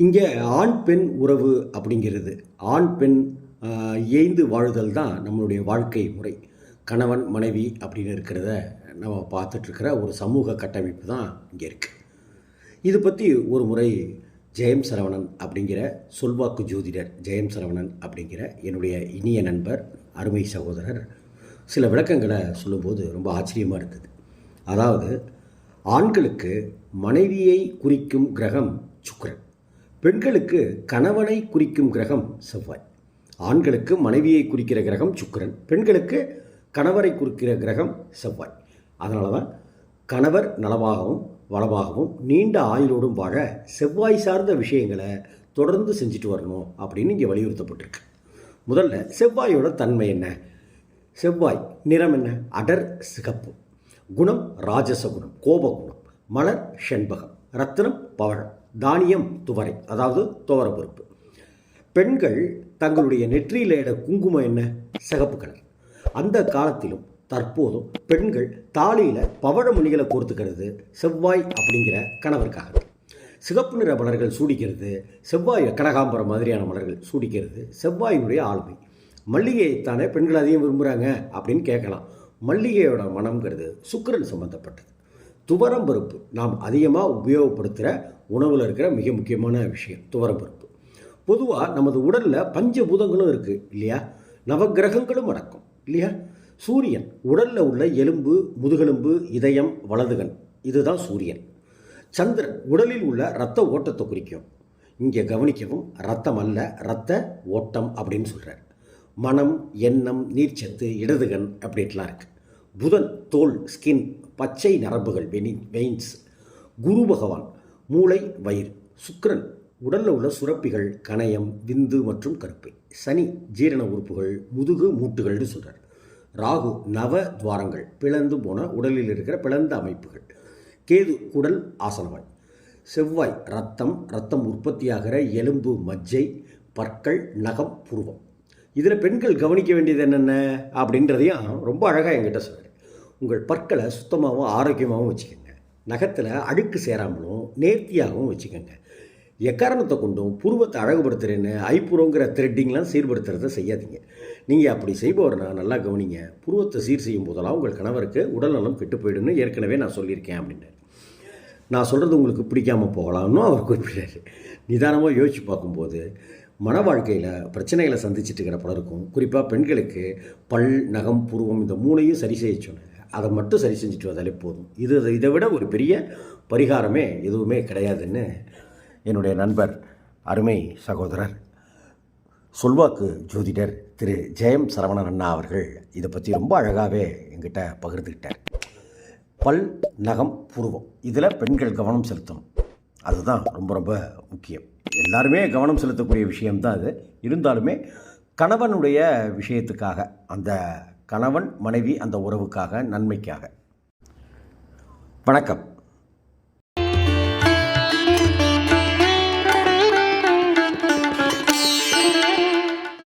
இங்கே ஆண் பெண் உறவு அப்படிங்கிறது. ஆண் பெண் ஆஹ், இயைந்து வாழுதல் தான் நம்மளுடைய வாழ்க்கை முறை. கணவன் மனைவி அப்படின்னு இருக்கிறத நம்ம பார்த்துட்ருக்கிற ஒரு சமூக கட்டமைப்பு தான் இங்கே இருக்குது இது பற்றி ஒரு முறை ஜெயம் சரவணன் அப்படிங்கிற சொல்வாக்கு ஜோதிடர் ஜெயம் சரவணன் அப்படிங்கிற என்னுடைய இனிய நண்பர் அருமை சகோதரர் சில விளக்கங்களை சொல்லும்போது ரொம்ப ஆச்சரியமாக இருக்குது. அதாவது ஆண்களுக்கு மனைவியை குறிக்கும் கிரகம் சுக்கரன். பெண்களுக்கு கணவனை குறிக்கும் கிரகம் செவ்வாய். ஆண்களுக்கு மனைவியை குறிக்கிற கிரகம் சுக்கிரன். பெண்களுக்கு கணவரை குறிக்கிற கிரகம் செவ்வாய். அதனால தான் கணவர் நலமாகவும் வளமாகவும் நீண்ட ஆயுளோடும் வாழ செவ்வாய் சார்ந்த விஷயங்களை தொடர்ந்து செஞ்சுட்டு வரணும் அப்படின்னு இங்கே வலியுறுத்தப்பட்டிருக்கு. முதல்ல செவ்வாயோட தன்மை என்ன? செவ்வாய் நிறம் என்ன? அடர் சிகப்பு. குணம் ராஜச குணம் கோப குணம் மலர் செண்பகம். ரத்னம் பவழம். தானியம் துவரை அதாவது துவரப்பருப்பு பெண்கள் தங்களுடைய நெற்றியில் இட குங்குமம் என்ன? சிகப்பு கலர். அந்த காலத்திலும் தற்போதும் பெண்கள் தாலியில் பவழ மணிகளை கோர்த்துக்கிறது செவ்வாய் அப்படிங்கிற கணவருக்காக. சிகப்பு நிற மலர்கள் சூடிக்கிறது செவ்வாய் கனகாம்பரம் மாதிரியான மலர்கள் சூடிக்கிறது செவ்வாயினுடைய ஆளுமை. மல்லிகையைத்தானே பெண்கள் அதிகம் விரும்புகிறாங்க அப்படின்னு கேட்கலாம். மல்லிகையோட மனம்ங்கிறது சுக்கிரன் சம்பந்தப்பட்டது. துவரம் பருப்பு. நாம் அதிகமாக உபயோகப்படுத்துகிற உணவில் இருக்கிற மிக முக்கியமான விஷயம் துவரம் பருப்பு. பொதுவாக நமது உடலில் பஞ்சபூதங்களும் இருக்குது இல்லையா? நவக்கிரகங்களும் அடக்கும் இல்லையா? சூரியன் உடலில் உள்ள எலும்பு முதுகெலும்பு இதயம் வலதுகன் இதுதான் சூரியன். சந்திரன் உடலில் உள்ள இரத்த ஓட்டத்தை குறிக்கும். இங்கே கவனிக்கவும் ரத்தம் அல்ல இரத்த ஓட்டம் அப்படின்னு சொல்கிறார் மனம் எண்ணம் நீர்ச்சத்து இடதுகன் அப்படின்ட்டுலாம் இருக்குது புதன் தோல் ஸ்கின் பச்சை நரம்புகள் வெனி வெயின்ஸ் குரு பகவான் மூளை வயிறு சுக்கரன் உடலில் உள்ள சுரப்பிகள் கணையம் விந்து மற்றும் கருப்பை. சனி ஜீரண உறுப்புகள் முதுகு மூட்டுகள்னு சொல்கிறார் ராகு நவ துவாரங்கள் பிளந்து போன உடலில் இருக்கிற பிளந்த அமைப்புகள். கேது குடல் ஆசனவாய். செவ்வாய் ரத்தம் ரத்தம் உற்பத்தியாகிற எலும்பு மஜ்ஜை பற்கள் நகம் புருவம். இதில் பெண்கள் கவனிக்க வேண்டியது என்னென்ன? அப்படின்றதையும் ரொம்ப அழகாக என்கிட்ட சொல்கிறேன் உங்கள் பற்களை சுத்தமாகவும் ஆரோக்கியமாகவும் வச்சுக்கோங்க. நகத்தில் அழுக்கு சேராமலும் நேர்த்தியாகவும் வச்சுக்கோங்க. எக்காரணத்தை கொண்டும் புருவத்தை அழகுபடுத்துறேன்னு ஐப்புறங்கிற த்ரெட்டிங்லாம் சீர்படுத்துறத செய்யாதீங்க. நீங்கள் அப்படி செய்பவர்னா நல்லா கவனிங்க. புருவத்தை சீர் செய்யும் போதெல்லாம் உங்கள் கணவருக்கு உடல்நலம் கெட்டு போயிடுன்னு ஏற்கனவே நான் சொல்லியிருக்கேன் அப்படின்னு நான் சொல்கிறது உங்களுக்கு பிடிக்காமல் போகலாம்னு அவர் குறிப்பிட்டார். நிதானமாக யோசித்து பார்க்கும்போது மன வாழ்க்கையில் பிரச்சனைகளை சந்திச்சுட்டு இருக்கிற பலருக்கும் குறிப்பாக பெண்களுக்கு பல் நகம் புருவம் இந்த மூணையும் சரி செய்ய சொன்னாங்க அதை மட்டும் சரி செஞ்சுட்டு வந்தாலே போதும். இது இதை விட ஒரு பெரிய பரிகாரமே எதுவுமே கிடையாதுன்னு என்னுடைய நண்பர் அருமை சகோதரர் சொல்வாக்கு ஜோதிடர் திரு. ஜெயம் சரவணன் அண்ணா அவர்கள் இதை பற்றி ரொம்ப அழகாகவே எங்கிட்ட பகிர்ந்துக்கிட்டார். பல் நகம் புருவம். இதில் பெண்கள் கவனம் செலுத்தணும். அதுதான் ரொம்ப ரொம்ப முக்கியம். எல்லாருமே கவனம் செலுத்தக்கூடிய விஷயம்தான் அது. இருந்தாலுமே கணவனுடைய விஷயத்துக்காக அந்த கணவன் மனைவி அந்த உறவுக்காக நன்மைக்காக. வணக்கம்.